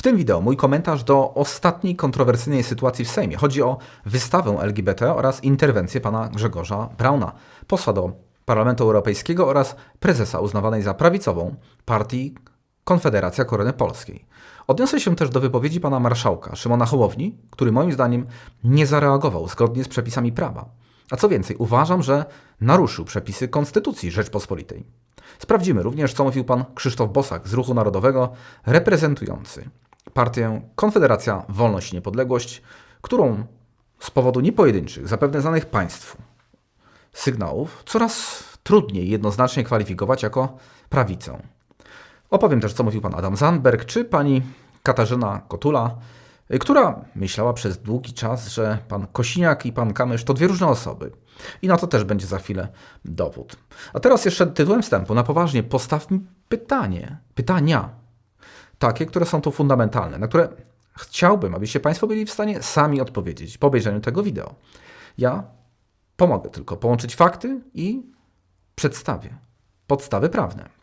W tym wideo mój komentarz do ostatniej kontrowersyjnej sytuacji w Sejmie. Chodzi o wystawę LGBT oraz interwencję pana Grzegorza Brauna, posła do Parlamentu Europejskiego oraz prezesa uznawanej za prawicową partii Konfederacja Korony Polskiej. Odniosę się też do wypowiedzi pana marszałka Szymona Hołowni, który moim zdaniem nie zareagował zgodnie z przepisami prawa. A co więcej, uważam, że naruszył przepisy Konstytucji Rzeczpospolitej. Sprawdzimy również, co mówił pan Krzysztof Bosak z Ruchu Narodowego, reprezentujący partię Konfederacja Wolność i Niepodległość, którą z powodu niepojedynczych, zapewne znanych państwu sygnałów, coraz trudniej jednoznacznie kwalifikować jako prawicę. Opowiem też, co mówił pan Adam Zandberg, czy pani Katarzyna Kotula, która myślała przez długi czas, że pan Kosiniak i pan Kamysz to dwie różne osoby. I na to też będzie za chwilę dowód. A teraz jeszcze tytułem wstępu, na poważnie, postawmy pytanie, pytania, takie, które są tu fundamentalne, na które chciałbym, abyście Państwo byli w stanie sami odpowiedzieć po obejrzeniu tego wideo. Ja pomogę tylko połączyć fakty i przedstawię podstawy prawne.